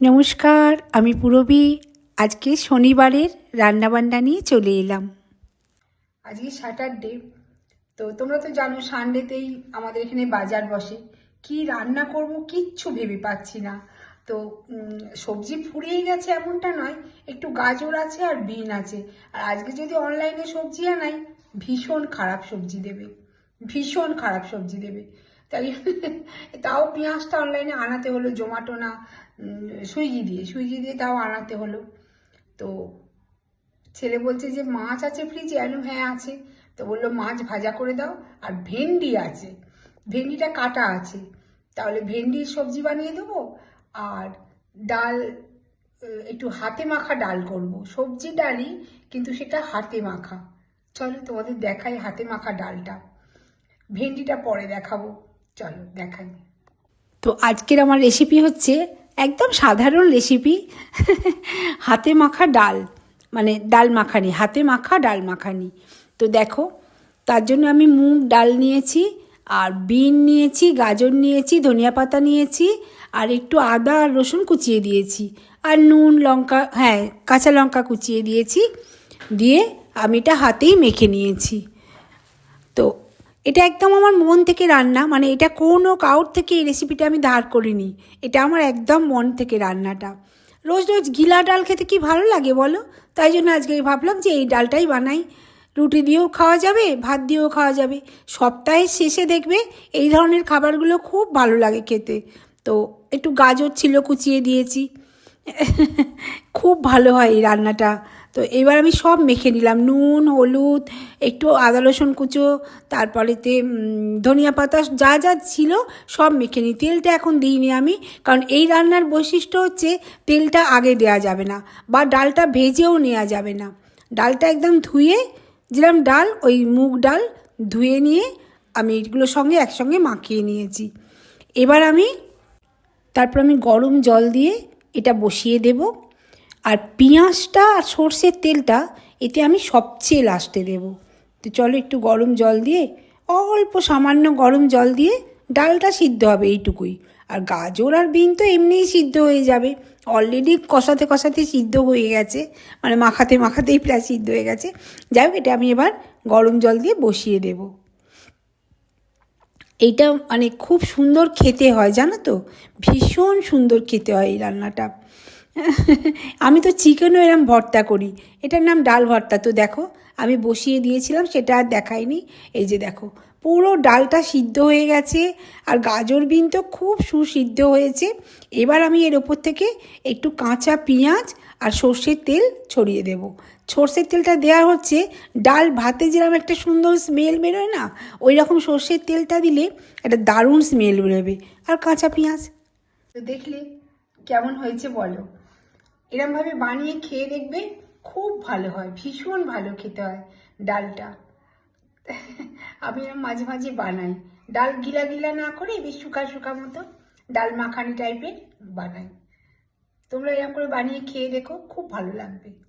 নমস্কার, আমি পুরবী। আজকে শনিবারের রান্নাবান্না নিয়ে চলে এলাম। আজকে স্যাটারডে তো তোমরা তো জানো সানডেতেই আমাদের এখানে বাজার বসে। কি রান্না করব কিচ্ছু ভেবে পাচ্ছি না। তো সবজি ফুরিয়ে গেছে এমনটা নয়, একটু গাজর আছে আর বিন আছে। আর আজকে যদি অনলাইনে সবজি আনাই, ভীষণ খারাপ সবজি দেবে। ভীষণ খারাপ সবজি দেবে। তাই, তাও পেঁয়াজটা অনলাইনে আনাতে হলো, জোম্যাটো না সুইগি দিয়ে সুইগি দিয়ে তাও আনাতে হলো। তো ছেলে বলছে যে, মাছ আছে ফ্রিজে আলু হ্যাঁ আছে। তো বলল, মাছ ভাজা করে দাও, আর ভেন্ডি আছে। ভেন্ডিটা কাটা আছে। তাহলে ভেন্ডির সবজি বানিয়ে দেবো, আর ডাল একটু হাতে মাখা ডাল করব। সবজি ডালই, কিন্তু সেটা হাতে মাখা। চলো, তোমাদের দেখাই হাতে মাখা ডালটা। ভেন্ডিটা পরে দেখাবো। চলো, দেখাই। তো আজকের আমার রেসিপি হচ্ছে একদম সাধারণ রেসিপি হাতে মাখা ডাল মানে ডাল মাখানি, হাতে মাখা ডাল মাখানি। তো দেখো, তার জন্য আমি মুগ ডাল নিয়েছি, আর বিন নিয়েছি, গাজর নিয়েছি, ধনিয়া পাতা নিয়েছি, আর একটু আদা আর রসুন কুচিয়ে দিয়েছি। আর নুন, লঙ্কা হ্যাঁ কাঁচা লঙ্কা কুচিয়ে দিয়েছি, দিয়ে আমি এটা হাতেই মেখে নিয়েছি। এটা একদম আমার মন থেকে রান্না মানে এটা কোনো কাউর থেকে এই রেসিপিটা আমি ধার করিনি। এটা আমার একদম মন থেকে রান্নাটা। রোজ রোজ গিলা ডাল খেতে কি ভালো লাগে বলো? তাই জন্য আজকে ভাবলাম যে এই ডালটাই বানাই। রুটি দিয়েও খাওয়া যাবে, ভাত দিয়েও খাওয়া যাবে। সপ্তাহের শেষে দেখবে এই ধরনের খাবারগুলো খুব ভালো লাগে খেতে। তো একটু গাজর ছিল কুচিয়ে দিয়েছি। খুব ভালো হয় এই রান্নাটা। তো এবার আমি সব মেখে নিলাম। নুন, হলুদ, একটু আদা, রসুন কুচো তারপরেতে ধনিয়া পাতা, যা যা ছিল সব মেখে নিই। তেলটা এখন দিইনি আমি, কারণ এই রান্নার বৈশিষ্ট্য হচ্ছে তেলটা আগে দেওয়া যাবে না বা ডালটা ভেজেও নেওয়া যাবে না। ডালটা একদম ধুয়ে, যেরকম ডাল, ওই মুগ ডাল ধুয়ে নিয়ে আমি এগুলোর সঙ্গে একসঙ্গে মাখিয়ে নিয়েছি। এবার আমি, তারপর আমি গরম জল দিয়ে এটা বসিয়ে দেব। আর পেঁয়াজটা আর সর্ষের তেলটা, এতে আমি সবচেয়ে লাস্টে দেব। তো চলো একটু গরম জল দিয়ে, অল্প সামান্য গরম জল দিয়ে ডালটা সিদ্ধ হবে এইটুকুই। আর গাজর আর বিন তো এমনিই সিদ্ধ হয়ে যাবে। অলরেডি কষাতে কষাতে সিদ্ধ হয়ে গেছে। মানে মাখাতে মাখাতেই প্রায় সিদ্ধ হয়ে গেছে। যাই হোক, এটা আমি এবার গরম জল দিয়ে বসিয়ে দেবো। এইটা মানে খুব সুন্দর খেতে হয়, জানো তো? ভীষণ সুন্দর খেতে হয় এই রান্নাটা। আমি তো চিকেনও এরম ভর্তা করি। এটার নাম ডাল ভর্তা। তো দেখো, আমি বসিয়ে দিয়েছিলাম, সেটা আর দেখাইনি। এই যে দেখো, পুরো ডালটা সিদ্ধ হয়ে গেছে, আর গাজর বিন তো খুব সুসিদ্ধ হয়েছে। এবার আমি এর ওপর থেকে একটু কাঁচা পেঁয়াজ আর সর্ষের তেল ছড়িয়ে দেব। সর্ষের তেলটা দেওয়া হচ্ছে, ডাল ভাতে যেরকম একটা সুন্দর স্মেল বেরোয় না ওই রকম সর্ষের তেলটা দিলে একটা দারুণ স্মেল বেরোবে। আর কাঁচা পেঁয়াজ। তো দেখলে কেমন হয়েছে বলো। এরমভাবে বানিয়ে খেয়ে দেখবে খুব ভালো হয়, ভীষণ ভালো খেতে হয় ডালটা। আমি এরম মাঝে মাঝে বানাই। ডাল গিলা গিলা না করে বেশ শুকা শুকা মতো ডাল মাখানি টাইপের বানাই। তোমরা এরকম করে বানিয়ে খেয়ে দেখো, খুব ভালো লাগবে।